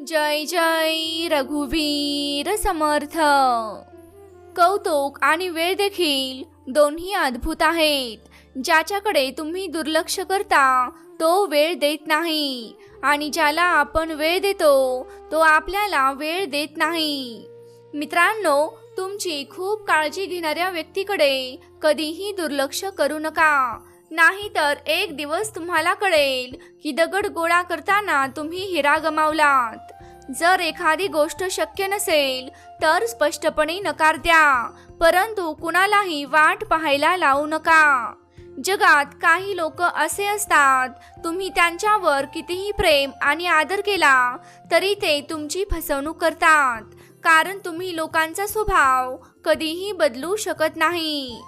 जय जय रघुवीर समर्थ. कौतुक आणि वेळ देखील दोन्ही अद्भुत आहेत. ज्याच्याकडे तुम्ही दुर्लक्ष करता तो वेळ देत नाही. आणि ज्याला आपण वेळ देतो तो आपल्याला वेळ देत नाही. मित्रांनो तुमची खूप काळजी घेणाऱ्या व्यक्तीकडे कधीही दुर्लक्ष करू नका. नाहीतर एक दिवस तुम्हाला कळेल. की दगड गोळा करताना तुम्ही हिरा गमावलात. जर एखादी गोष्ट शक्य नसेल तर स्पष्टपणे नकार द्या. परंतु कुणालाही वाट पाहायला लावू नका. जगात काही लोक असे असतात तुम्ही त्यांच्यावर कितीही प्रेम आणि आदर केला तरी ते तुमची फसवणूक करतात. कारण तुम्ही लोकांचा स्वभाव कधीही बदलू शकत नाही.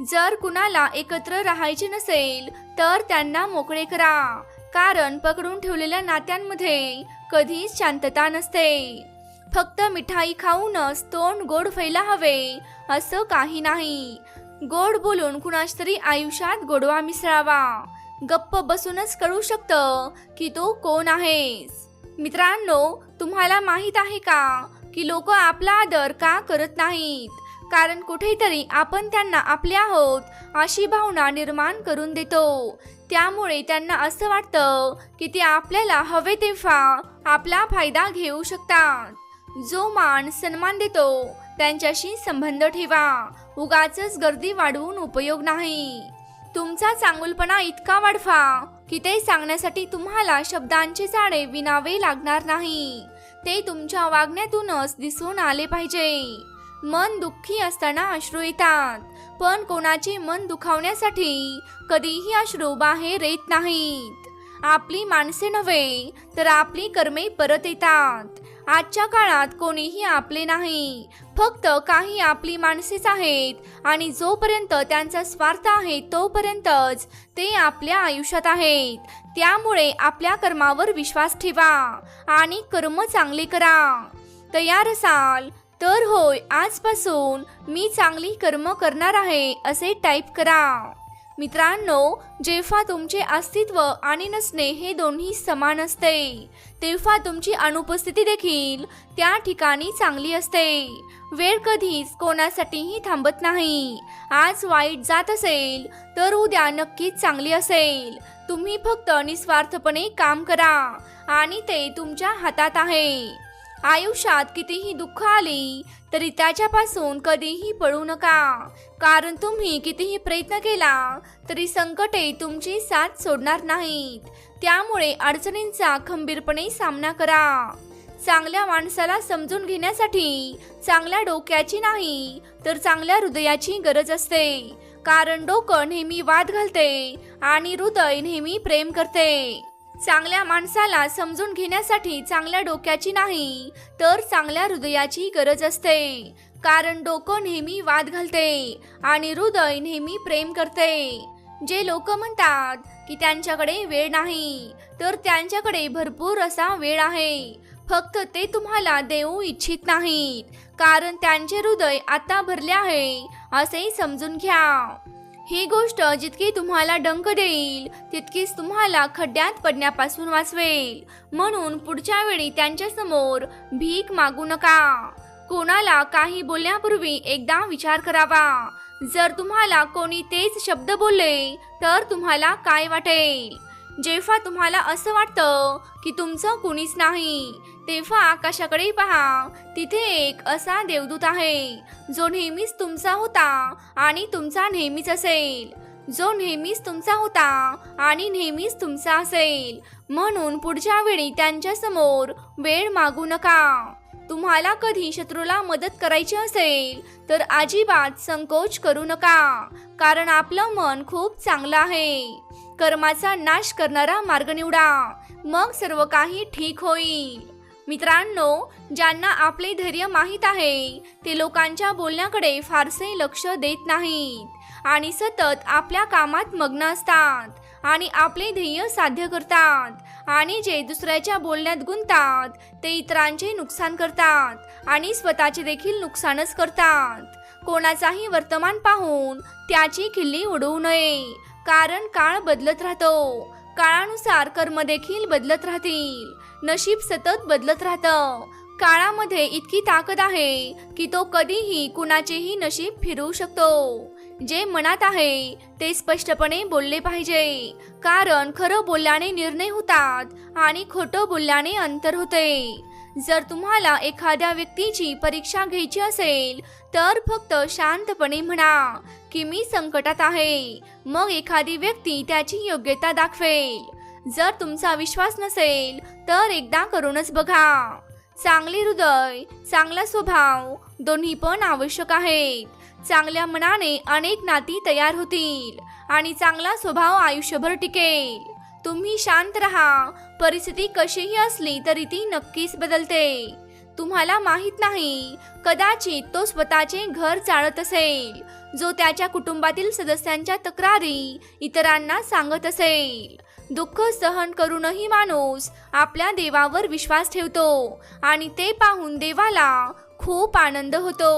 जर कुणाला एकत्र राहायचे नसेल तर त्यांना मोकळे करा. कारण पकडून ठेवलेल्या नात्यांमध्ये कधीच शांतता नसते. फक्त मिठाई खाऊनच तोंड गोड व्हायला हवे असं काही नाही. गोड बोलून कुणाच तरी आयुष्यात गोडवा मिसळावा. गप्प बसूनच कळू शकतं की तो कोण आहेस. मित्रांनो तुम्हाला माहीत आहे का की लोक आपला आदर का करत नाहीत? कारण कुठेतरी आपण त्यांना आपले आहोत अशी भावना निर्माण करून देतो. त्यामुळे त्यांना असं वाटतं की ते आपल्याला हवे तेव्हा आपला फायदा घेऊ शकतात. जो मान सन्मान देतो त्यांच्याशी संबंध ठेवा. उगाच गर्दी वाढवून उपयोग नाही. तुमचा चांगुलपणा इतका वाढवा की ते सांगण्यासाठी तुम्हाला शब्दांचे जाणे विनावे लागणार नाही. ते तुमच्या वागण्यातूनच दिसून आले पाहिजे. मन दुःखी असताना अश्रू येतात. पण कोणाचे मन दुखावण्यासाठी कधीही अश्रू बाहेर येत नाहीत. आपली माणसे नव्हे तर आपली कर्मे परत येतात. आजच्या काळात कोणीही आपले नाही. फक्त काही आपली माणसेच आहेत आणि जोपर्यंत त्यांचा स्वार्थ आहे तोपर्यंतच ते आपल्या आयुष्यात आहेत. त्यामुळे आपल्या कर्मावर विश्वास ठेवा आणि कर्म चांगले करा. तयार असाल तर होय आजपासून मी चांगली कर्म करणार आहे असे टाईप करा. मित्रांनो जेव्हा तुमचे अस्तित्व आणि नसणे हे दोन्ही समान असते तेव्हा तुमची अनुपस्थिती देखील त्या ठिकाणी चांगली असते. वेळ कधीच कोणासाठीही थांबत नाही. आज वाईट जात असेल तर उद्या नक्कीच चांगली असेल. तुम्ही फक्त निस्वार्थपणे काम करा आणि ते तुमच्या हातात आहे. आयुष्यात कितीही दुःख आली तरी त्याच्यापासून कधीही पळू नका. कारण तुम्ही कितीही प्रयत्न केला तरी संकटे तुमची साथ सोडणार नाहीत. त्यामुळे अडचणींचा खंबीरपणे सामना करा. चांगल्या माणसाला समजून घेण्यासाठी चांगल्या डोक्याची नाही तर चांगल्या हृदयाची गरज असते. कारण डोकं नेहमी वाद घालते आणि हृदय नेहमी प्रेम करते. चांगल्या माणसाला समजून घेण्यासाठी चांगल्या डोक्याची नाही तर चांगल्या हृदयाची गरज असते. कारण डोकं नेहमी वाद घालते आणि हृदय नेहमी प्रेम करते. जे लोक म्हणतात की त्यांच्याकडे वेळ नाही तर त्यांच्याकडे भरपूर असा वेळ आहे. फक्त ते तुम्हाला देऊ इच्छित नाहीत कारण त्यांचे हृदय आता भरले आहे असे समजून घ्या. ही गोष्ट जितकी तुम्हाला डंक देईल तितकीच तुम्हाला खड्ड्यात पडण्यापासून वाचवेल. म्हणून पुढच्या वेळी त्यांच्यासमोर भीक मागू नका. कोणाला काही बोलण्यापूर्वी एकदा विचार करावा. जर तुम्हाला कोणी तेच शब्द बोलले तर तुम्हाला काय वाटेल? जेव्हा तुम्हाला असं वाटतं की तुमचं कुणीच नाही तेव्हा आकाशाकडे पहा. तिथे एक असा देवदूत आहे. जो नेहमीच तुमचा होता आणि तुमचा नेहमीच असेल. जो नेहमीच तुमचा होता आणि नेहमीच तुमचा असेल. म्हणून पुढच्या वेळी त्यांच्यासमोर वेळ मागू नका. तुम्हाला कधी शत्रूला मदत करायची असेल तर अजिबात संकोच करू नका. कारण आपलं मन खूप चांगलं आहे. कर्माचा नाश करणारा मार्ग निवडा. मग सर्व काही ठीक होईल. मित्रांनो ज्यांना आपले धैर्य माहीत आहे ते लोकांच्या बोलण्याकडे फारसे लक्ष देत नाहीत आणि सतत आपल्या कामात मग्न असतात आणि आपले ध्येय साध्य करतात आणि जे दुसऱ्याच्या बोलण्यात गुंतात ते इतरांचे नुकसान करतात आणि स्वतःचे देखील नुकसानच करतात. कोणाचाही वर्तमान पाहून त्याची खिल्ली उडवू नये कारण काळ बदलत राहतो. काळानुसार कर्म देखील बदलत राहतील. नशीब सतत बदलत राहतं. काळामध्ये इतकी ताकद आहे की तो कधीही कुणाचेही नशीब फिरवू शकतो. जे मनात आहे ते स्पष्टपणे बोलले पाहिजे. कारण खरं बोलल्याने निर्णय होतात आणि खोटं बोलल्याने अंतर होते. जर तुम्हाला एखाद्या व्यक्तीची परीक्षा घ्यायची असेल तर फक्त शांतपणे म्हणा की मी संकटात आहे. मग एखादी व्यक्ती त्याची योग्यता दाखवेल. जर तुमचा विश्वास नसेल तर एकदा करूनच बघा. चांगले हृदय चांगला स्वभाव दोन्ही पण आवश्यक आहेत. चांगल्या मनाने अनेक नाती तयार होतील आणि चांगला स्वभाव आयुष्यभर टिकेल. तुम्ही शांत राहा. परिस्थिती कशीही असली तरी ती नक्कीच बदलते. तुम्हाला माहीत नाही कदाचित तो स्वतःचे घर चाळत असेल जो त्याच्या कुटुंबातील सदस्यांच्या तक्रारी इतरांना सांगत असेल. दुःख सहन करूनही माणूस आपल्या देवावर विश्वास ठेवतो आणि ते पाहून देवाला खूप आनंद होतो.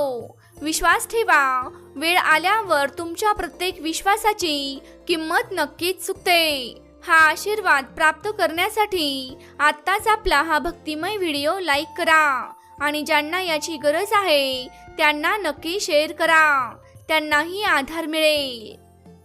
विश्वास ठेवा वेळ आल्यावर तुमच्या प्रत्येक विश्वासाची किंमत नक्कीच चुकते. हा आशीर्वाद प्राप्त करण्यासाठी आत्ताच आपला हा भक्तिमय व्हिडिओ लाईक करा. आणि ज्यांना याची गरज आहे त्यांना नक्की शेअर करा. त्यांनाही आधार मिळेल.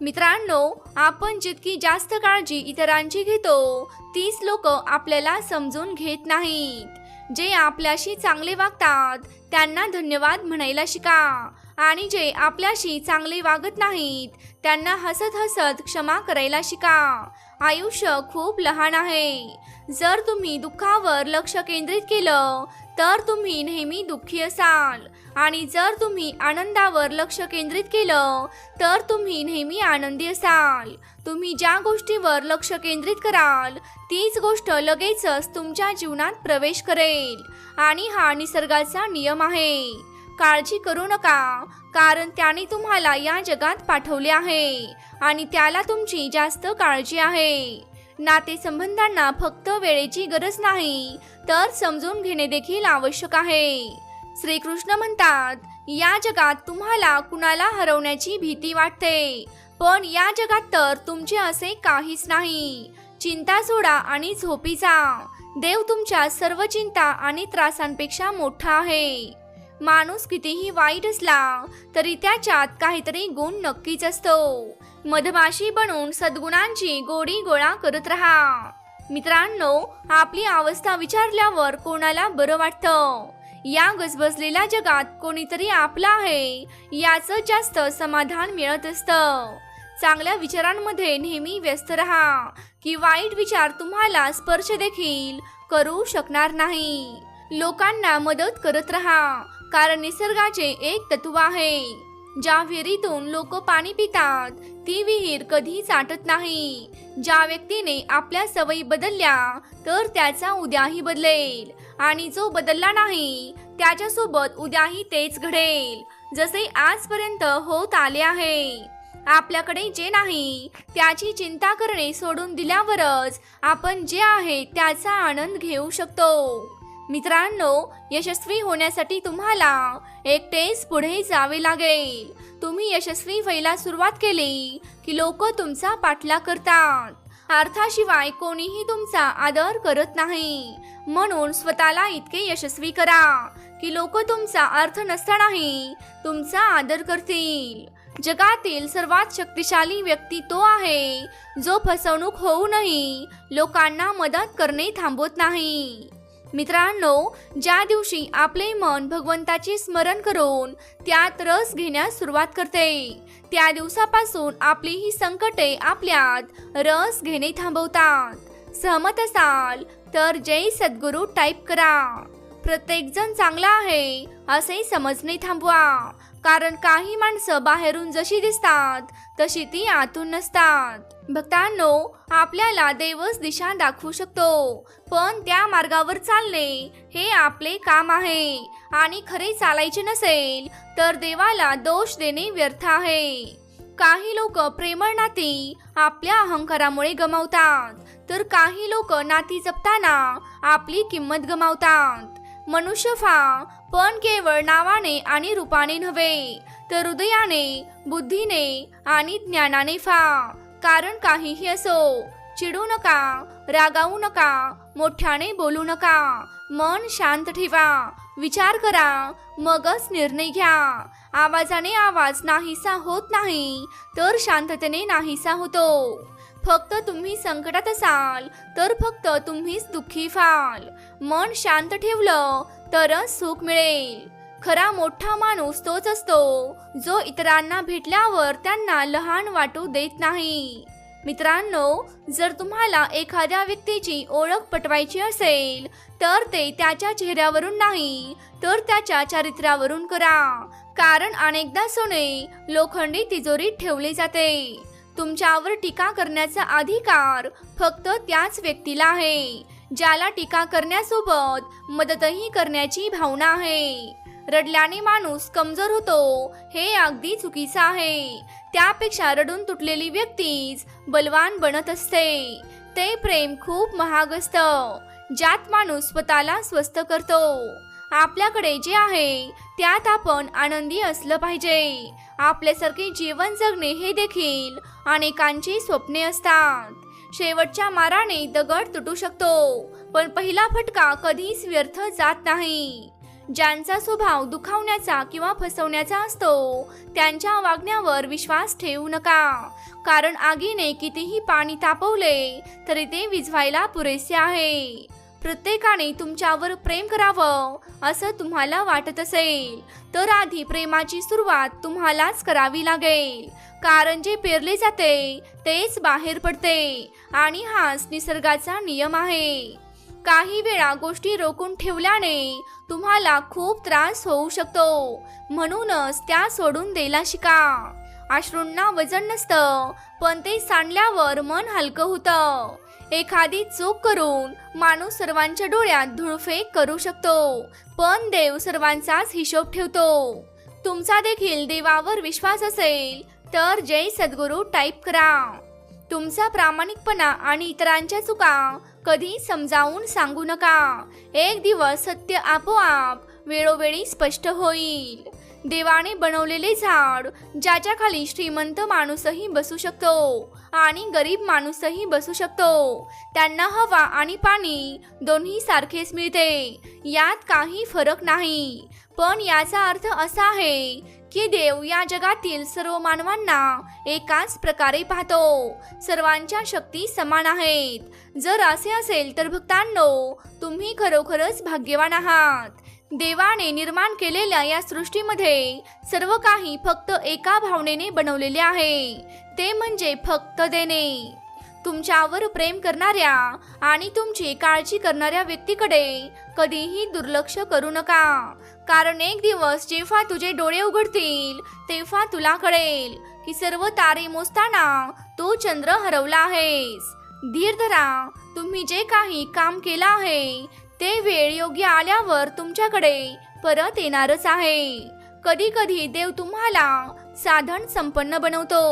मित्रांनो आपण जितकी जास्त काळजी इतरांची घेतो तीच लोक आपल्याला समजून घेत नाहीत. जे आपल्याशी चांगले वागतात त्यांना धन्यवाद म्हणायला शिका. आणि जे आपल्याशी चांगले वागत नाहीत त्यांना हसत हसत क्षमा करायला शिका. आयुष्य खूप लहान आहे. जर तुम्ही दुःखावर लक्ष केंद्रित केलं तर तुम्ही नेहमी दुःखी असाल. आणि जर तुम्ही आनंदावर लक्ष केंद्रित केलं तर तुम्ही नेहमी आनंदी असाल. तुम्ही ज्या गोष्टीवर लक्ष केंद्रित कराल तीच गोष्ट लगेचच तुमच्या जीवनात प्रवेश करेल. आणि हा निसर्गाचा नियम आहे. काळजी करू नका कारण त्याने तुम्हाला या जगात पाठवले आहे आणि त्याला तुमची जास्त काळजी आहे. नातेसंबंधांना फक्त वेळेची गरज नाही तर समजून घेणे देखील आवश्यक आहे. श्रीकृष्ण म्हणतात या जगात तुम्हाला कुणाला हरवण्याची भीती वाटते पण या जगात तर तुमचे असे काहीच नाही. चिंता सोडा आणि झोपीचा देव तुमच्या सर्व चिंता आणि त्रासांपेक्षा मोठा आहे. माणूस कितीही वाईट असला तरी त्याच्यात काहीतरी गुण नक्कीच असतो. मधमाशी बनून सद्गुणांची गोडी गोळा करत राहा. मित्रांनो आपली अवस्था विचारल्यावर कोणाला बरं वाटतं? या गजबजलेल्या जगात कोणीतरी आपला आहे याचं जास्त समाधान मिळत असतं. चांगल्या विचारांमध्ये नेहमी व्यस्त राहा की वाईट विचार तुम्हाला स्पर्श देखील करू शकणार नाही. लोकांना मदत करत राहा कारण निसर्गाचे एक तत्व आहे. ज्या विहिरीतून लोक पाणी पितात ती विहीर कधी साठत नाही. ज्या व्यक्तीने आपल्या सवयी बदलल्या तर त्याचा उद्याही बदलेल. आणि जो बदलला नाही त्याच्यासोबत उद्याही तेच घडेल जसे आजपर्यंत होत आले आहे. आपल्याकडे जे नाही त्याची चिंता करणे सोडून दिल्यावरच आपण जे आहे त्याचा आनंद घेऊ शकतो. मित्रांनो यशस्वी होण्यासाठी तुम्हाला एकटेच पुढे जावे लागेल. तुम्ही यशस्वी व्हायला सुरुवात केली की लोक तुमचा पाठलाग करतात. अर्थाशिवाय कोणीही तुमचा आदर करत नाही. म्हणून स्वतःला इतके यशस्वी करा की लोक तुमचा अर्थ नसतानाही तुमचा आदर करतील. जगातील सर्वात शक्तिशाली व्यक्ती तो आहे जो फसवणूक होऊनही लोकांना मदत करणे थांबवत नाही. मित्रांनो ज्या दिवशी आपले मन भगवंताचे स्मरण करून त्यात रस घेण्यास सुरुवात करते त्या दिवसापासून आपली ही संकटे आपल्यात रस घेणे थांबवतात. सहमत असाल तर जय सद्गुरू टाईप करा. प्रत्येकजण चांगला आहे असे समजणे थांबवा. कारण काही माणसं बाहेरून जशी दिसतात तशी ती आतून नसतात. भक्तांनो आपल्याला देवच दिशा दाखवू शकतो पण त्या मार्गावर चालणे हे आपले काम आहे. आणि खरे चालायचे नसेल तर देवाला दोष देणे व्यर्थ आहे. काही लोक प्रेमळ नाती आपल्या अहंकारामुळे गमावतात तर काही लोक नाती जपताना आपली किंमत गमावतात. मनुष्य फा पण केवळ नावाने आणि रूपाने नव्हे तर हृदयाने बुद्धीने आणि ज्ञानाने फा. कारण काहीही असो चिडू नका रागावू नका मोठ्याने बोलू नका मन शांत ठेवा विचार करा मगच निर्णय घ्या. आवाजाने आवाज नाहीसा होत नाही तर शांततेने नाहीसा होतो. फक्त तुम्ही संकटात असाल तर फक्त तुम्हीच दुःखी व्हाल. मन शांत ठेवलं तरच सुख मिळेल. खरा मोठा माणूस तोच असतो. जो इतरांना भेटल्यावर त्यांना लहान वाटू देत नाही. मित्रांनो जर तुम्हाला एखाद्या व्यक्तीची ओळख पटवायची असेल तर ते त्याच्या चेहऱ्यावरून नाही तर त्याच्या चारित्र्यावरून करा. कारण अनेकदा सोने लोखंडी तिजोरीत ठेवले जाते. तुमच्यावर टीका करण्याचा अधिकार फक्त त्याच व्यक्तीला आहे ज्याला टीका करण्यासोबत मदतही करण्याची भावना आहे. रडल्याने माणूस कमजोर होतो. हे अगदी चुकीचं आहे. त्यापेक्षा रडून तुटलेली व्यक्तीच बलवान बनत असते. ते प्रेम खूप महाग असतं. ज्यात माणूस स्वतःला स्वस्त करतो. आपल्याकडे जे आहे त्यात आपण आनंदी असलं पाहिजे. आपल्यासारखे जीवन जगणे हे देखील अनेकांची स्वप्ने असतात. शेवटच्या माराने दगड तुटू शकतो पण पहिला फटका कधीच व्यर्थ जात नाही. ज्यांचा स्वभाव दुखावण्याचा किंवा फसवण्याचा असतो त्यांच्या वागण्यावर विश्वास ठेवू नका. कारण आगीने कितीही पाणी तापवले तरी ते विझवायला पुरेसे आहे. प्रत्येकाने तुमच्यावर प्रेम करावं असं तुम्हाला वाटत असेल तर आधी प्रेमाची सुरुवात तुम्हालाच करावी लागेल. कारण जे पेरले जाते तेच बाहेर पडते आणि हाच निसर्गाचा नियम आहे. काही वेळा गोष्टी रोखून ठेवल्याने तुम्हाला खूप त्रास होऊ शकतो. म्हणूनच त्या सोडून द्यायला शिका. अश्रूंना वजन नसतं पण ते सांडल्यावर मन हलकं होतं. एखादी चूक करून माणूस सर्वांच्या डोळ्यात धुळफेक करू शकतो पण देव सर्वांचाच हिशोब ठेवतो. तुमचा देखील देवावर विश्वास असेल तर जय सद्गुरू टाईप करा. तुमचा प्रामाणिकपणा आणि इतरांच्या चुका कधी समजावून सांगू नका. एक दिवस सत्य आपोआप वेळोवेळी स्पष्ट होईल. देवाने बनवलेले झाड ज्याच्या खाली श्रीमंत माणूसही बसू शकतो आणि गरीब माणूसही बसू शकतो. त्यांना हवा आणि पाणी दोन्ही सारखेच मिळते. यात काही फरक नाही. पण याचा अर्थ असा आहे की देव या जगातील सर्व मानवांना एकाच प्रकारे पाहतो. सर्वांच्या शक्ती समान आहेत. जर असे असेल तर भक्तांनो तुम्ही खरोखरच भाग्यवान आहात. देवाने निर्माण केलेल्या या सृष्टीमध्ये सर्व काही फक्त एका भावनेने बनवलेले आहे. ते म्हणजे फक्त देणे. तुमच्यावर प्रेम करणाऱ्या आणि तुमची काळजी करणाऱ्या व्यक्तीकडे कधीही दुर्लक्ष करू नका. कारण एक दिवस जेव्हा तुझे डोळे उघडतील तेव्हा तुला कळेल की सर्व तारे मोजताना तो चंद्र हरवला आहेस. धीर धरा तुम्ही जे काही काम केलं आहे ते वेळ योग्य आल्यावर तुमच्याकडे परत येणारच आहे. कधी कधी देव तुम्हाला साधन संपन्न बनवतो.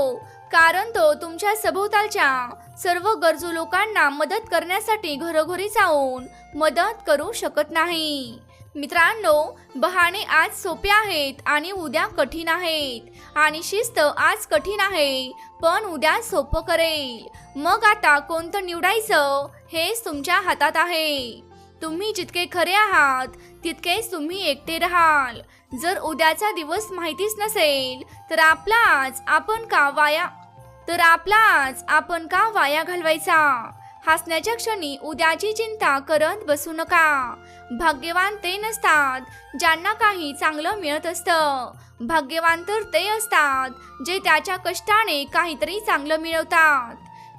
कारण तो तुमच्या सभोवतालच्या सर्व गरजू लोकांना मदत करण्यासाठी घरोघरी जाऊन मदत करू शकत नाही. मित्रांनो बहाणे आज सोपे आहेत आणि उद्या कठीण आहेत. आणि शिस्त आज कठीण आहे पण उद्या सोपं करेल. मग आता कोणतं निवडायचं हेच तुमच्या हातात आहे. तुम्ही जितके खरे आहात तितकेच तुम्ही एकटे राहाल. जर उद्याचा दिवस माहितीच नसेल तर आपला आज आपण का वाया तर आपला आज आपण का वाया घालवायचा? हसण्याच्या क्षणी उद्याची चिंता करत बसू नका. भाग्यवान ते नसतात ज्यांना काही चांगलं मिळत असतं. भाग्यवान तर ते असतात जे त्याच्या कष्टाने काहीतरी चांगलं मिळवतात.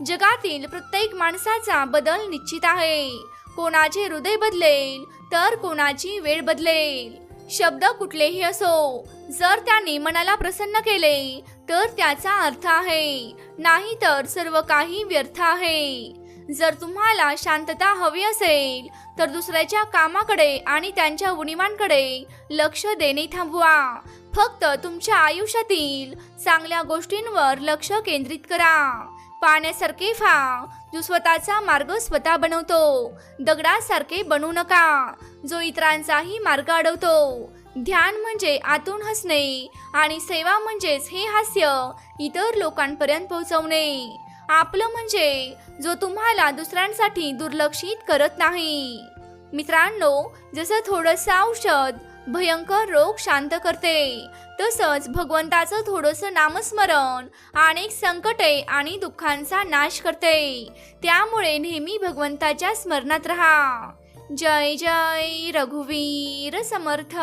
जगातील प्रत्येक माणसाचा बदल निश्चित आहे. कोणाचे हृदय बदलेल तर कोणाची वेळ बदलेल. शब्द कुठलेही असो. जर त्याने मनाला प्रसन्न केले तर त्याचा अर्थ आहे नाही तर सर्व काही व्यर्थ आहे. जर तुम्हाला शांतता हवी असेल तर दुसऱ्याच्या कामाकडे आणि त्यांच्या उणीवांकडे लक्ष देणे थांबवा. फक्त तुमच्या आयुष्यातील चांगल्या गोष्टींवर लक्ष केंद्रित करा. पाण्यासारखे व्हा जो स्वतःचा मार्ग स्वतः बनवतो. दगडासारखे बनू नका. जो इतरांचाही मार्ग अडवतो. ध्यान म्हणजे आतून हसणे आणि सेवा म्हणजेच हे हास्य इतर लोकांपर्यंत पोहोचवणे. आपलं म्हणजे जो तुम्हाला दुसऱ्यांसाठी दुर्लक्षित करत नाही. मित्रांनो जसं थोडंसं औषध भयंकर रोग शांत करते. तसंच भगवंताचं थोडंसं नामस्मरण अनेक संकटे आणि दुःखांचा नाश करते. त्यामुळे नेहमी भगवंताच्या स्मरणात राहा. जय जय रघुवीर समर्थ.